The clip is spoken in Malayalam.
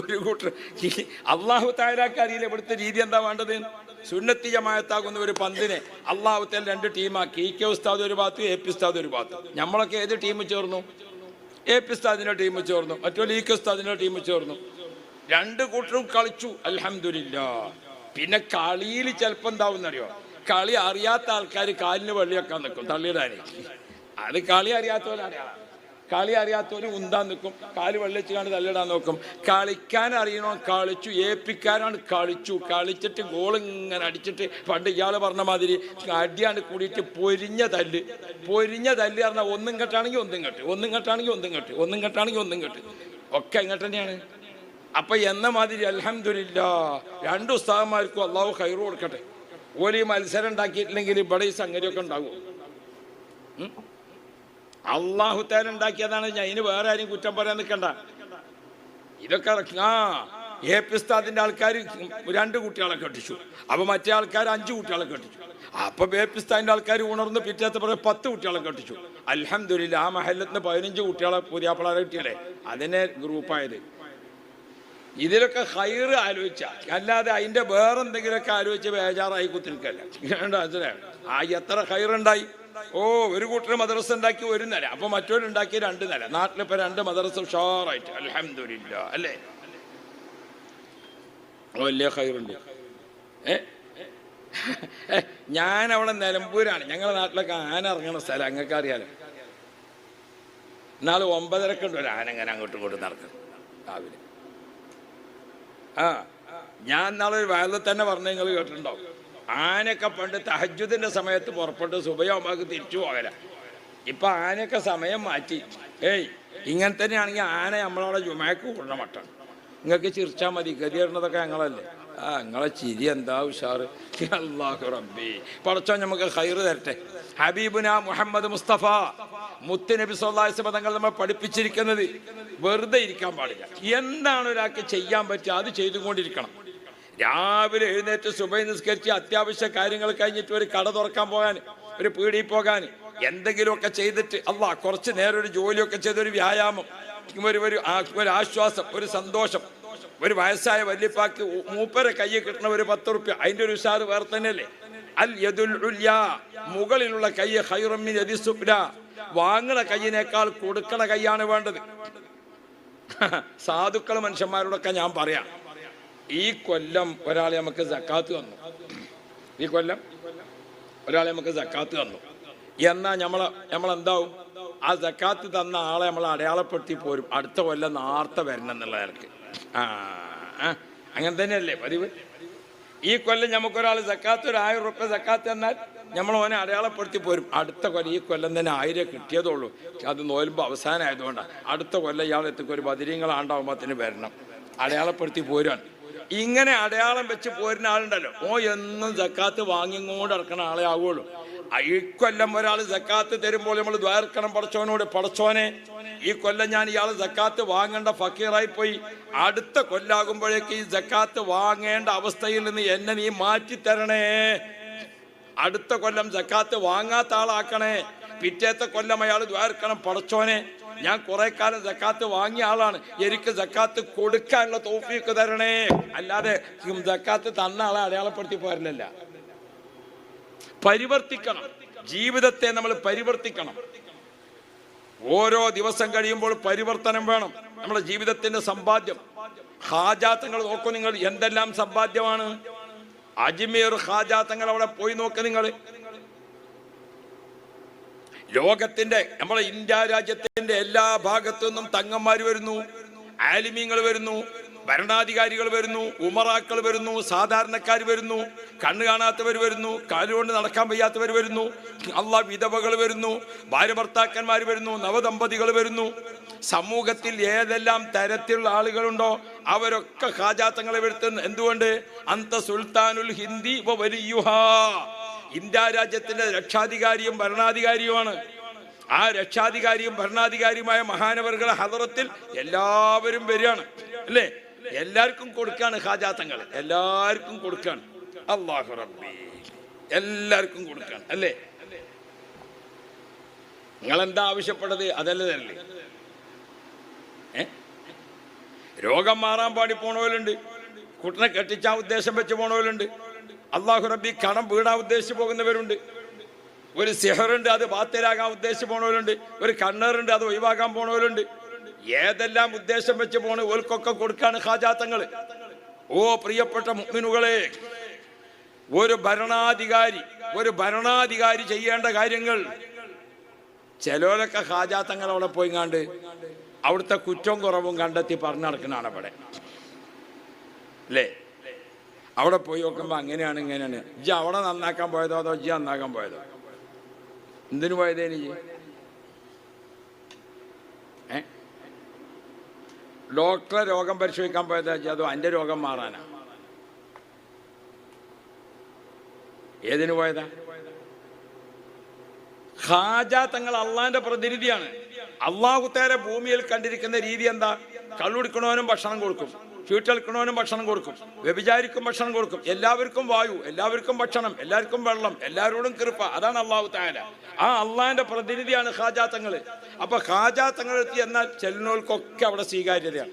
ഒരു കൂട്ടർ. അള്ളാഹു താരാക്ക് അറിയില്ല ഇവിടുത്തെ രീതി എന്താ വേണ്ടത്? സുന്നത്തി ജമായത്താകുന്ന ഒരു പന്തിനെ അള്ളാഹുത്തെ രണ്ട് ടീമാക്കി. ഇ കെ ഉസ്താദ് ഒരു ഭാഗത്ത് എ പി ഉസ്താദ് ഒരു ഭാഗത്ത്. നമ്മളൊക്കെ ഏത് ടീം ചേർന്നു? എ പി ഉസ്താദിന്റെ ടീം ചേർന്നു. മറ്റൊരു ഇ കെ ഉസ്താദിന്റെ ടീം ചേർന്നു. രണ്ട് കൂട്ടരും കളിച്ചു. അലഹമില്ല പിന്നെ കളിയിൽ ചിലപ്പോൾ എന്താവുന്നറിയോ? കളി അറിയാത്ത ആൾക്കാർ കാലിന് വെള്ളിയൊക്കെ നിൽക്കും. തള്ളിയിടാനേ. അത് കളി അറിയാത്തവരറിയാം കളി അറിയാത്തവന് ഉന്താൻ നിൽക്കും. കാൽ വെള്ളിച്ച് കണ്ട് തല്ലിടാൻ നോക്കും. കളിക്കാൻ അറിയണോ? കളിച്ചു. ഏൽപ്പിക്കാനാണ് കളിച്ചു. കളിച്ചിട്ട് ഗോൾ ഇങ്ങനെ അടിച്ചിട്ട് പണ്ട് ഇയാൾ പറഞ്ഞ മാതിരി അടിയാണ്ട് കൂടിയിട്ട് പൊരിഞ്ഞ തല്ല്. പൊരിഞ്ഞ തല്ല് പറഞ്ഞാൽ ഒന്നും കെട്ടാണെങ്കിൽ ഒന്നും കെട്ട്. ഒന്നും കെട്ടാണെങ്കിൽ ഒന്നും കെട്ട്. ഒന്നും കെട്ടാണെങ്കിൽ ഒന്നും കെട്ട്. ഒക്കെ ഇങ്ങോട്ട് തന്നെയാണ്. അപ്പൊ എന്ന മാതിരി അലഹമില്ല രണ്ടു ഉസ്താദന്മാർക്കും അള്ളാഹു കയറ് കൊടുക്കട്ടെ. ഓലി മത്സരം ഉണ്ടാക്കിയിട്ടില്ലെങ്കിൽ ഇവിടെ ഈ സംഗതിയൊക്കെ ഉണ്ടാകും അള്ളാഹു താൻ ഉണ്ടാക്കിയതാണ് ഇനി വേറെ ആരും കുറ്റം പറയാൻ നിൽക്കണ്ട. ഇതൊക്കെ ആ എ പി ആൾക്കാർ രണ്ട് കുട്ടികളെ കെട്ടിച്ചു. അപ്പൊ മറ്റേ ആൾക്കാർ അഞ്ച് കുട്ടികളെ കെട്ടിച്ചു. അപ്പൊ എ പി ആൾക്കാർ ഉണർന്ന് പിറ്റേത്ത് പറയാം പത്ത് കുട്ടികളെ കെട്ടിച്ചു. അലഹമില്ല ആ മഹല്ലത്തിന് പതിനഞ്ച് കുട്ടികളെ പുതിയാപ്പിളാരെ കിട്ടിയല്ലേ? അതിനെ ഗ്രൂപ്പായത് ഇതിലൊക്കെ ഹൈറ് ആലോചിച്ച. അല്ലാതെ അതിന്റെ വേറെ എന്തെങ്കിലുമൊക്കെ ആലോചിച്ച് ബേജാറായി മനസ്സിലായോ? ആ എത്ര ഹൈറുണ്ടായി ഓ ഒരു കൂട്ടർ മദ്രസ ഉണ്ടാക്കി ഒരു നില. അപ്പൊ മറ്റൊരുണ്ടാക്കി രണ്ട് നില. നാട്ടിലിപ്പോ രണ്ട് മദ്രസ ഉഷാറായിട്ട്. അലഹമില്ല അല്ലേ? വലിയ ഹൈറുണ്ട് ഞാൻ അവിടെ നിലമ്പൂരാണ്. ഞങ്ങളുടെ നാട്ടിലൊക്കെ ആന ഇറങ്ങുന്ന സ്ഥലം. അങ്ങക്ക് അറിയാലോ എന്നാലും ഒമ്പതരക്കുണ്ട് ഒരു ആന ഇങ്ങനെ അങ്ങോട്ടും ഇങ്ങോട്ടും നടക്കും രാവിലെ. ആ ഞാൻ നാളെ ഒരു വയലിൽ തന്നെ പറഞ്ഞ നിങ്ങൾ കേട്ടിട്ടുണ്ടാവും. ആനയൊക്കെ പണ്ട് തഹജുദിന്റെ സമയത്ത് പുറപ്പെട്ട് സുബയോമാക്ക് തിരിച്ചു പോകല. ഇപ്പൊ ആനയൊക്കെ സമയം മാറ്റി. ഏയ് ഇങ്ങനെ തന്നെയാണെങ്കിൽ ആന നമ്മളവിടെ ജുമാക്ക് കൂടണ മട്ടാണ്. നിങ്ങൾക്ക് ചിരിച്ചാൽ മതി ഗതിയേറുന്നതൊക്കെ ഞങ്ങളല്ലേ. ആ നിങ്ങളെ ചിരി എന്താ ഉഷാറ്? അല്ലാഹു റബ്ബി. പടച്ചോ നമുക്ക് തരട്ടെ. ഹബീബുന മുഹമ്മദ് മുസ്തഫ. മുത്ത് നബി സല്ലാസ് പദങ്ങൾ നമ്മൾ പഠിപ്പിച്ചിരിക്കുന്നത് വെറുതെ ഇരിക്കാൻ പാടില്ല. എന്താണ് ഒരാൾക്ക് ചെയ്യാൻ പറ്റുക? അത് ചെയ്തുകൊണ്ടിരിക്കണം. രാവിലെ എഴുന്നേറ്റ് സുബൈ നിസ്കരിച്ച് അത്യാവശ്യ കാര്യങ്ങൾ കഴിഞ്ഞിട്ട് ഒരു കട തുറക്കാൻ പോകാൻ ഒരു പീടിയിൽ പോകാൻ എന്തെങ്കിലുമൊക്കെ ചെയ്തിട്ട് അല്ല കുറച്ച് നേരം ഒരു ജോലിയൊക്കെ ചെയ്ത് ഒരു വ്യായാമം ഒരു ഒരു ആശ്വാസം ഒരു സന്തോഷം. ഒരു വയസ്സായ വല്യപ്പാക്ക് മൂപ്പരെ കയ്യിൽ കിട്ടണ ഒരു പത്ത് റുപ്യ. അതിന്റെ ഒരു ഉഷാറ് വേറെ തന്നെയല്ലേ? അൽ യദുൽ മുകളിലുള്ള കൈ ഹൈറമ്മിൻ യദിസുബ്ല വാങ്ങണ കൈയിനേക്കാൾ കൊടുക്കണ കൈയാണ് വേണ്ടത്. സാധുക്കൾ മനുഷ്യന്മാരോടൊക്കെ ഞാൻ പറയാം. ഈ കൊല്ലം ഒരാളെ നമുക്ക് ജക്കാത്ത് തന്നു. ഈ കൊല്ലം ഒരാളെ നമുക്ക് ജക്കാത്ത് തന്നു. എന്നാ നമ്മളെ നമ്മളെന്താവും ആ ജക്കാത്ത് തന്ന ആളെ നമ്മൾ അടയാളപ്പെടുത്തി പോരും. അടുത്ത കൊല്ലം നാർത്ത വരണം എന്നുള്ള നിലയ്ക്ക്. അങ്ങനെ തന്നെയല്ലേ പതിവ്? ഈ കൊല്ലം നമുക്കൊരാൾ സക്കാത്ത ഒരു ആയിരം റുപ്യ സക്കാത്ത തന്നാൽ നമ്മൾ ഓനെ അടയാളപ്പെടുത്തി പോരും. അടുത്ത കൊല്ലം ഈ കൊല്ലം തന്നെ ആയിരം കിട്ടിയതുള്ളൂ. അത് നോലുമ്പോൾ അവസാനമായതുകൊണ്ടാണ് അടുത്ത കൊല്ലം ഇയാൾ എത്തിക്കും ഒരു ബദിരീങ്ങളാണ്ടാവുമ്പത്തിന് വരണം. അടയാളപ്പെടുത്തി പോരാൻ ഇങ്ങനെ അടയാളം വെച്ച് പോരുന്ന ആളുണ്ടല്ലോ. ഓ എന്നും സക്കാത്ത് വാങ്ങിങ്ങോണ്ട് ഇറക്കണ ആളെ ആവുള്ളൂ. ഈ കൊല്ലം ഒരാൾ ജക്കാത്ത് തരുമ്പോൾ നമ്മൾ ദ്വാർക്കണം പടച്ചവനോട് പടച്ചോനെ ഈ കൊല്ലം ഞാൻ ഇയാൾ ജക്കാത്ത് വാങ്ങേണ്ട ഫക്കീറായി പോയി. അടുത്ത കൊല്ലാകുമ്പോഴേക്ക് ഈ ജക്കാത്ത് വാങ്ങേണ്ട അവസ്ഥയിൽ നിന്ന് എന്നെ നീ മാറ്റി തരണേ അടുത്ത കൊല്ലം ജക്കാത്ത് വാങ്ങാത്ത ആളാക്കണേ. പിറ്റേത്തെ കൊല്ലം അയാൾ ദ്വാർക്കണം പടച്ചോനെ ഞാൻ കുറെ കാലം ജക്കാത്ത് വാങ്ങിയ ആളാണ്. എനിക്ക് ജക്കാത്ത് കൊടുക്കാനുള്ള തോഫിയൊക്കെ തരണേ. അല്ലാതെ ജക്കാത്ത് തന്ന ആളെ അടയാളപ്പെടുത്തി പോരല്ല പരിവർത്തിക്കണം. ജീവിതത്തെ നമ്മൾ പരിവർത്തിക്കണം. ഓരോ ദിവസം കഴിയുമ്പോൾ പരിവർത്തനം വേണം. നമ്മുടെ ജീവിതത്തിന്റെ സമ്പാദ്യം. ഹാജാത്തങ്ങൾ നോക്കൂ നിങ്ങൾ എന്തെല്ലാം സമ്പാദ്യമാണ്? അജ്മീർ ഹാജാത്തങ്ങൾ അവിടെ പോയി നോക്ക് നിങ്ങൾ. ലോകത്തിന്റെ നമ്മുടെ ഇന്ത്യ രാജ്യത്തിന്റെ എല്ലാ ഭാഗത്തു നിന്നും തങ്ങന്മാർ വരുന്നു. ആലിമീങ്ങൾ വരുന്നു. ഭരണാധികാരികൾ വരുന്നു. ഉമറാക്കൾ വരുന്നു. സാധാരണക്കാർ വരുന്നു. കണ്ണു കാണാത്തവർ വരുന്നു കാലുകൊണ്ട് നടക്കാൻ വയ്യാത്തവർ വരുന്നു അല്ല വിധവകൾ വരുന്നു ഭാര്യ ഭർത്താക്കന്മാർ വരുന്നു നവദമ്പതികൾ വരുന്നു. സമൂഹത്തിൽ ഏതെല്ലാം തരത്തിലുള്ള ആളുകളുണ്ടോ അവരൊക്കെ ഹാജാത്തങ്ങളെ വരുത്തുന്നു. എന്തുകൊണ്ട്? അന്ത സുൽത്താനുൽ ഹിന്ദി ഇന്ത്യ രാജ്യത്തിന്റെ രക്ഷാധികാരിയും ഭരണാധികാരിയുമാണ്. ആ രക്ഷാധികാരിയും ഭരണാധികാരിയുമായ മഹാനവറുകളെ ഹദറത്തിൽ എല്ലാവരും വരികയാണ്. അല്ലേ? എല്ലാവർക്കും കൊടുക്കാണ് ഹാജാത്തങ്ങൾ എല്ലാവർക്കും കൊടുക്കാണ് അള്ളാഹു റബ്ബി. എല്ലാവർക്കും കൊടുക്കാൻ അല്ലേ? നിങ്ങൾ എന്താ ആവശ്യപ്പെട്ടത്? അതല്ല തരല്ലേ രോഗം മാറാൻ പാടി പോണവരുണ്ട്. കുട്ടനെ കെട്ടിച്ചാൻ ഉദ്ദേശം വെച്ച് പോണവരുണ്ട്. അള്ളാഹു റബ്ബി കടം വീടാൻ ഉദ്ദേശിച്ച് പോകുന്നവരുണ്ട്. ഒരു സിഹറുണ്ട് അത് ബാത്തരാകാൻ ഉദ്ദേശിച്ച് പോണവരുണ്ട്. ഒരു കണ്ണറുണ്ട് അത് ഒഴിവാക്കാൻ പോണവരുണ്ട്. ഏതെല്ലാം ഉദ്ദേശം വെച്ച് പോണ ഓൽക്കൊക്കെ കൊടുക്കാണ് ഹാജാത്തങ്ങൾ ഓ പ്രിയപ്പെട്ട മുഅ്മിനുകളെ ഒരു ഭരണാധികാരി ഒരു ഭരണാധികാരി ചെയ്യേണ്ട കാര്യങ്ങൾ. ചിലരൊക്കെ ഹാജാത്തങ്ങൾ അവിടെ പോയി കണ്ട് അവിടുത്തെ കുറ്റവും കുറവും കണ്ടെത്തി പറഞ്ഞു നടക്കുന്നതാണ് അവിടെ. അല്ലേ? അവിടെ പോയി നോക്കുമ്പോൾ അങ്ങനെയാണ് ഇങ്ങനെയാണ്. ജി അവിടെ നന്നാക്കാൻ പോയതോ അതോ ജി നന്നാക്കാൻ പോയതോ? എന്തിനു പോയതേ ജി ഡോക്ടറെ രോഗം പരിശോധിക്കാൻ പോയതാ അതോ എന്റെ രോഗം മാറാനാ? ഏതിനു പോയതാ? ഹാജ തങ്ങൾ അള്ളാന്റെ പ്രതിനിധിയാണ്. അള്ളാഹുത്തേരെ ഭൂമിയിൽ കണ്ടിരിക്കുന്ന രീതി എന്താ? കള്ളുടിക്കണവനും ഭക്ഷണം കൊടുക്കും. ചീട്ടെടുക്കണവനും ഭക്ഷണം കൊടുക്കും. വ്യഭിചാരിക്കും ഭക്ഷണം കൊടുക്കും. എല്ലാവർക്കും വായു എല്ലാവർക്കും ഭക്ഷണം എല്ലാവർക്കും വെള്ളം എല്ലാവരോടും കൃപ. അതാണ് അള്ളാഹു താര ആ അള്ളാഹിന്റെ പ്രതിനിധിയാണ് ഹാജാത്തങ്ങൾ അപ്പൊ ഹാജാത്തങ്ങൾ എത്തി എന്നാൽ ചെല്ലുന്നവർക്കൊക്കെ അവിടെ സ്വീകാര്യതയാണ്.